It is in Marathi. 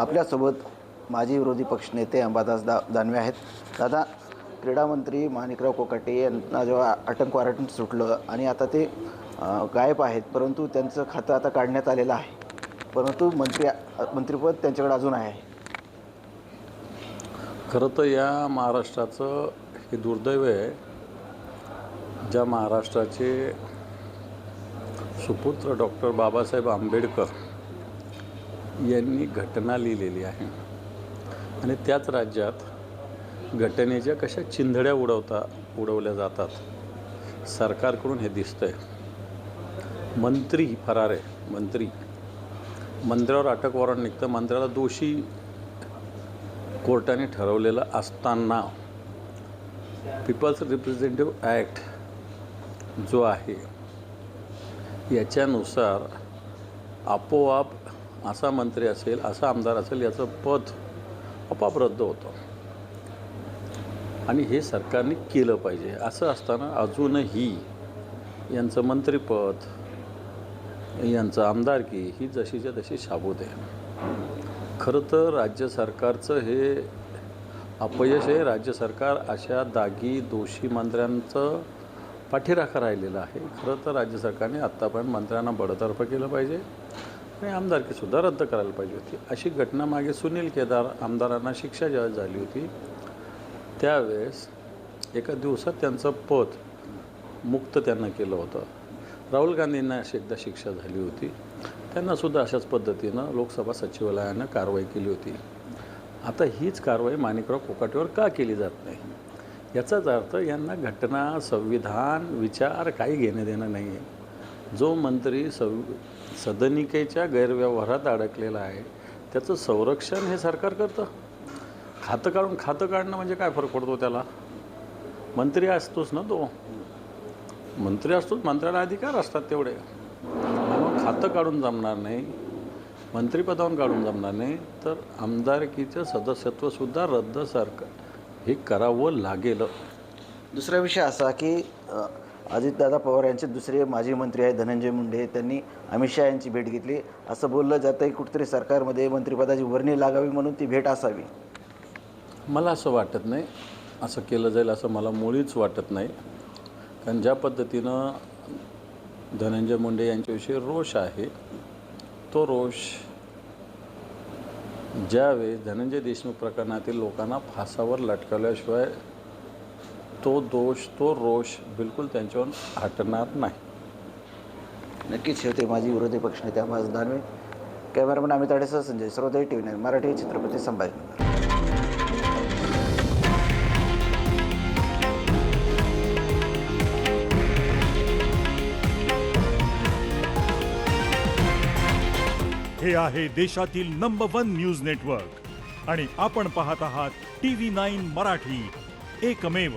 आपल्यासोबत माजी विरोधी पक्षनेते अंबादास दा दानवे आहेत. दादा क्रीडा मंत्री माणिकराव कोकाटे यांना जेव्हा अटक वॉरंट सुटलं आणि आता ते गायब आहेत परंतु त्यांचं खातं आता काढण्यात आलेलं आहे. परंतु मंत्री मंत्रिपद त्यांच्याकडे अजून आहे. खरं तर या महाराष्ट्राचं हे दुर्दैव आहे. ज्या महाराष्ट्राचे सुपुत्र डॉक्टर बाबासाहेब आंबेडकर यांनी घटना लिहिलेली आहे. आणि त्याच राज्यात घटनेच्या कशा चिंधड्या उडवता उडवल्या जातात सरकारकडून हे दिसतं आहे मंत्री फरार आहे मंत्री. मंत्र्यावर अटक वॉरंट निघतं. मंत्र्याला दोषी कोर्टाने ठरवलेलं असताना पीपल्स रिप्रेझेंटेटिव्ह ॲक्ट जो आहे याच्यानुसार आपोआप असा मंत्री असेल असा आमदार असेल याचं पद आपाप रद्द होतं. आणि हे सरकारने केलं पाहिजे. असं असताना अजूनही यांचं मंत्रिपद यांचं आमदारकी ही जशीच्या तशी शाबूत आहे. खरं तर राज्य सरकारचं हे अपयश आहे. राज्य सरकार अशा दागी दोषी मंत्र्यांचं पाठीराखा राहिलेलं आहे. खरं तर राज्य सरकारने आत्तापर्यंत मंत्र्यांना बडतर्फ केलं पाहिजे. आणि आमदारकीसुद्धा रद्द करायला पाहिजे होती. अशी घटना मागे सुनील केदार आमदारांना शिक्षा ज्यावेळेस झाली होती त्यावेळेस एका दिवसात त्यांचं पद मुक्त त्यांना केलं होतं. राहुल गांधींना अशी एकदा शिक्षा झाली होती. त्यांनासुद्धा अशाच पद्धतीनं लोकसभा सचिवालयानं कारवाई केली होती. आता हीच कारवाई माणिकराव कोकाटेवर का केली जात नाही? याचाच अर्थ यांना घटना संविधान विचार काही घेणं देणं नाही आहे जो मंत्री सव सदनिकेच्या गैरव्यवहारात अडकलेला आहे त्याचं संरक्षण हे सरकार करतं. खातं काढून खातं काढणं म्हणजे काय फरक पडतो त्याला? मंत्री असतोच ना तो. मंत्री असतोच मंत्र्याला अधिकार असतात तेवढे. मग खातं काढून जमणार नाही मंत्रिपदावरून काढून जमणार नाही तर आमदारकीचं सदस्यत्वसुद्धा रद्द सरकार हे करावं लागेल. दुसरा विषय असा की अजितदादा पवार यांचे दुसरे माजी मंत्री आहेत धनंजय मुंडे त्यांनी अमित शहा यांची भेट घेतली. असं बोललं जातं की कुठेतरी सरकारमध्ये मंत्रिपदाची वर्णी लागावी म्हणून ती भेट असावी. मला असं वाटत नाही असं केलं जाईल असं मला मुळीच वाटत नाही. कारण ज्या पद्धतीनं धनंजय मुंडे यांच्याविषयी रोष आहे तो रोष ज्यावेळेस धनंजय देशमुख प्रकरणातील लोकांना फासावर लटकवल्याशिवाय तो दोष तो रोष बिलकुल त्यांच्यावर हटणार नाही. नक्कीच होते माजी विरोधी पक्षनेते Ambadas Danve cameraman Amit आडेसह Sanjay Sarvoday T V nine Marathi Chhatrapati Sambhajinagar. हे आहे देशातील नंबर वन न्यूज नेटवर्क आणि आपण पाहत आहात टी व्ही नाईन मराठी. एकमेव